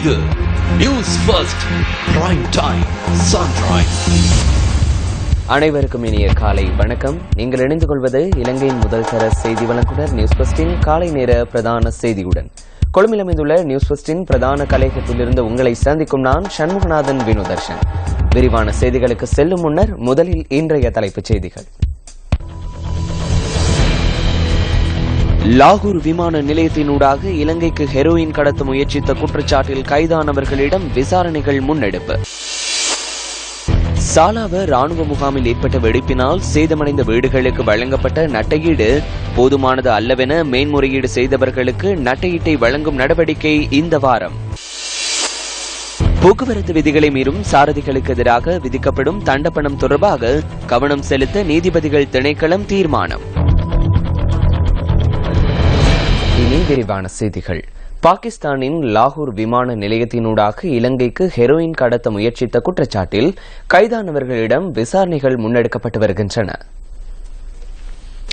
இது news first prime time sunrise அனைவருக்கும் இனிய காலை வணக்கம். நீங்கள் இணைந்து கொள்வது இலங்கையின் முதல் தர செய்தி வழங்குனர் நியூஸ் பஸ்டின் காலை நேர பிரதான செய்தியுடன். கொழும்பில் அமைந்துள்ள நியூஸ் பஸ்டின் பிரதான கலையகத்திலிருந்து உங்களை சந்திக்கும் நான் சண்முகநாதன் வினோதர்ஷன். விரிவான செய்திகளுக்கு செல்லும் முன்னர் முதலில் இன்றைய தலைப்புச் செய்திகள். லாகூர் விமான நிலையத்தினூடாக இலங்கைக்கு ஹெரோயின் கடத்த முயற்சித்த குற்றச்சாட்டில் கைதானவர்களிடம் விசாரணைகள் முன்னெடுப்பு. சாலாவ ராணுவ முகாமில் ஏற்பட்ட வெடிப்பினால் சேதமடைந்த வீடுகளுக்கு வழங்கப்பட்ட நட்டையீடு போதுமானது அல்லவென மேன்முறையீடு செய்தவர்களுக்கு நட்டையீட்டை வழங்கும் நடவடிக்கை இந்த வாரம். போக்குவரத்து விதிகளை மீறும் சாரதிகளுக்கு எதிராக விதிக்கப்படும் தண்டப்பணம் தொடர்பாக கவனம் செலுத்த நீதிபதிகள் திணைக்களம் தீர்மானம். இனி விரிவான செய்திகள். பாகிஸ்தானின் லாகூர் விமான நிலையத்தினூடாக இலங்கைக்கு ஹெரோயின் கடத்த முயற்சித்த குற்றச்சாட்டில் கைதானவர்களிடம் விசாரணைகள் முன்னெடுக்கப்பட்டு வருகின்றன.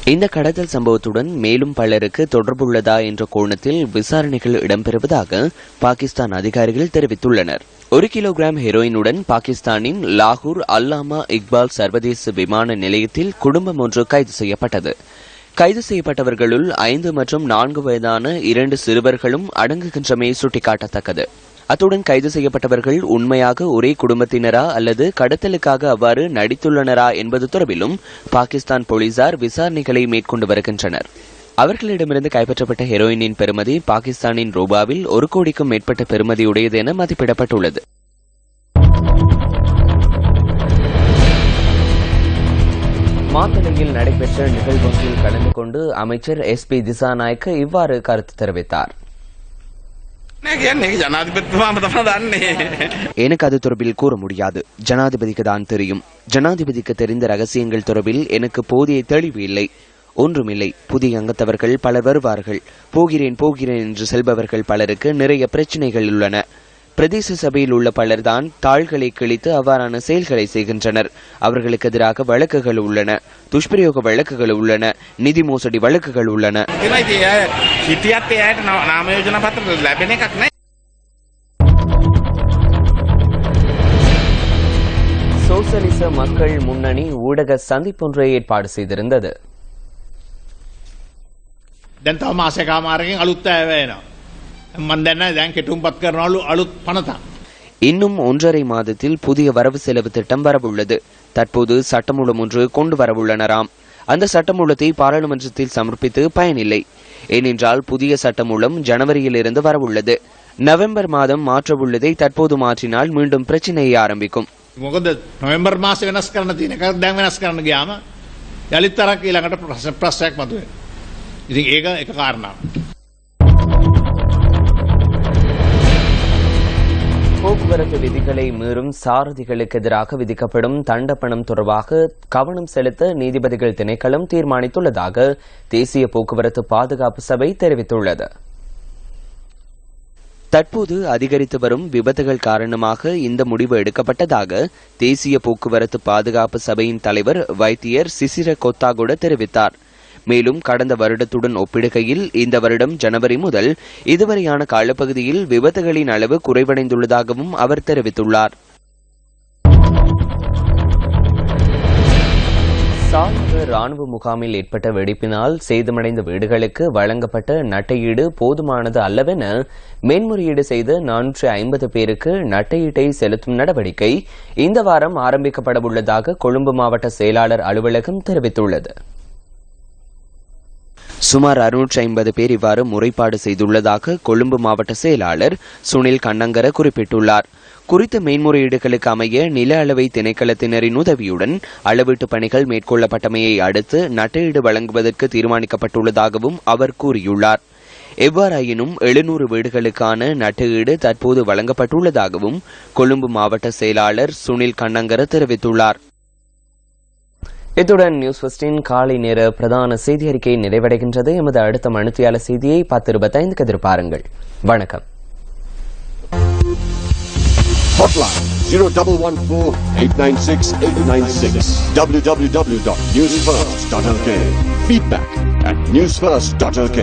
இந்த கடத்தல் சம்பவத்துடன் மேலும் பலருக்கு தொடர்புள்ளதா என்ற கோணத்தில் விசாரணைகள் இடம்பெறுவதாக பாகிஸ்தான் அதிகாரிகள் தெரிவித்துள்ளனர். ஒரு கிலோகிராம் ஹெரோயினுடன் பாகிஸ்தானின் லாகூர் அல்லாமா இக்பால் சர்வதேச விமான நிலையத்தில் குடும்பம் ஒன்று கைது செய்யப்பட்டது. கைது செய்யப்பட்டவர்களுள் ஐந்து மற்றும் நான்கு வயதான இரண்டு சிறுவர்களும் அடங்குகின்றமை சுட்டிக்காட்டத்தக்கது. அத்துடன் கைது செய்யப்பட்டவர்கள் உண்மையாக ஒரே குடும்பத்தினரா அல்லது கடத்தலுக்காக அவ்வாறு நடித்துள்ளனரா என்பது தொடர்பிலும் பாகிஸ்தான் போலீசார் விசாரணைகளை மேற்கொண்டு வருகின்றனர். அவர்களிடமிருந்து கைப்பற்றப்பட்ட ஹெரோயினின் பெறுமதி பாகிஸ்தானின் ரூபாவில் ஒரு கோடிக்கும் மேற்பட்ட பெறுமதியுடையது என மதிப்பிடப்பட்டுள்ளது. மாத்தளையில் நடைபெற்ற நிகழ்வொன்றில் கலந்து கொண்டு அமைச்சர் எஸ் பி திசாநாயக்க இவ்வாறு கருத்து தெரிவித்தார். எனக்கு அது தொடர்பில் கூற முடியாது. ஜனாதிபதிக்கு தான் தெரியும். ஜனாதிபதிக்கு தெரிந்த ரகசியங்கள் தொடர்பில் எனக்கு போதிய தெளிவு இல்லை. ஒன்றுமில்லை. புதிய அங்கத்தவர்கள் பலர் வருவார்கள். போகிறேன் போகிறேன் என்று செல்பவர்கள் பலருக்கு நிறைய பிரச்சனைகள் உள்ளன. பிரதேச சபையில் உள்ள பலர்தான் தாள்களை கிழித்து அவ்வாறான செயல்களை செய்கின்றனர் அவர்களுக்கு எதிராக வழக்குகள் உள்ளன துஷ்பிரயோக வழக்குகள் உள்ளன நிதி மோசடி வழக்குகள் உள்ளன ඒවා ඉතින් අය හිටියත් ඒ අයට නා- නාම යෝජනා පත්‍ර ලැබෙන එකක් නෑ. சோசலிச மக்கள் முன்னணி ஊடக சந்திப்பொன்றை ஏற்பாடு செய்திருந்தது දැන් තව මාසයකාමාරකින් අලුත් අය වෙනවා. මන් දන්න දැන් කෙටුම්පත් කරනවලු අලුත් පනතක්. இன்னும் ஒன்றரை மாதத்தில் புதிய வரவு செலவு திட்டம் வரவுள்ளது தற்போது சட்டமூலம் ஒன்று கொண்டு வரவுள்ளனராம் அந்த சட்டமூலத்தை பாராளுமன்றத்தில் சமர்ப்பித்து பயனில்லை ஏனென்றால் புதிய சட்டமூலம் ஜனவரியிலிருந்து வரவுள்ளது நவம்பர் மாதம் மாற்றவுள்ளதை தற்போது மாற்றினால் மீண்டும் பிரச்சனையை ஆரம்பிக்கும் මොකද නොවම්බර් මාස වෙනස් කරන තියෙන එක දැන් වෙනස් කරන්න ගියාම යළිත් තරක් ඊළඟට ප්‍රශ්න ප්‍රශ්නයක් මතුවේ. ඉතින් ඒක එක කාරණාවක්. விதிகளை மீறும் சாரதிகளுக்கு எதிராக விதிக்கப்படும் தண்டப்பணம் தொடர்பாக கவனம் செலுத்த நீதிபதிகள் திணைக்களம் தீர்மானித்துள்ளதாக தேசிய போக்குவரத்து பாதுகாப்பு சபை தெரிவித்துள்ளது. தற்போது அதிகரித்து வரும் விபத்துகள் காரணமாக இந்த முடிவு எடுக்கப்பட்டதாக தேசிய போக்குவரத்து பாதுகாப்பு சபையின் தலைவர் வைத்தியர் சிசிர கொத்தாகுட தெரிவித்தார். மேலும் கடந்த வருடத்துடன் ஒப்பிடுகையில் இந்த வருடம் ஜனவரி முதல் இதுவரையான காலப்பகுதியில் விபத்துகளின் அளவு குறைவடைந்துள்ளதாகவும் அவர் தெரிவித்துள்ளார். சாலவ ராணுவ முகாமில் ஏற்பட்ட வெடிப்பினால் சேதமடைந்த வீடுகளுக்கு வழங்கப்பட்ட நட்டையீடு போதுமானது அல்லவென மேன்முறையீடு செய்த நானூற்று ஐம்பது பேருக்கு நட்டையீட்டை செலுத்தும் நடவடிக்கை இந்த வாரம் ஆரம்பிக்கப்படவுள்ளதாக கொழும்பு மாவட்ட செயலாளர் அலுவலகம் தெரிவித்துள்ளது. சுமார் அறுநூற்றி ஐம்பது பேர் இவ்வாறு முறைப்பாடு செய்துள்ளதாக கொழும்பு மாவட்ட செயலாளர் சுனில் கண்ணங்கர குறிப்பிட்டுள்ளார். குறித்த மேன்முறையீடுகளுக்கு அமைய நில அளவை திணைக்களத்தினரின் உதவியுடன் அளவீட்டு பணிகள் மேற்கொள்ளப்பட்டமையை அடுத்து நட்டையீடு வழங்குவதற்கு தீர்மானிக்கப்பட்டுள்ளதாகவும் அவர் கூறியுள்ளார். எவ்வாறாயினும் எழுநூறு வீடுகளுக்கான நட்டையீடு தற்போது வழங்கப்பட்டுள்ளதாகவும் கொழும்பு மாவட்ட செயலாளர் சுனில் கண்ணங்கர தெரிவித்துள்ளார். இத்துடன் நியூஸ் ஃபஸ்டின் காலை நேர பிரதான செய்தி அறிக்கை நிறைவடைகின்றது எமது அடுத்த மணித்தியால செய்தியை பத்து இருபத்தைந்துக்கு எதிர்பாருங்கள் வணக்கம் Hotline 0114 896 896 www.newsfirst.lk. Feedback at newsfirst.lk.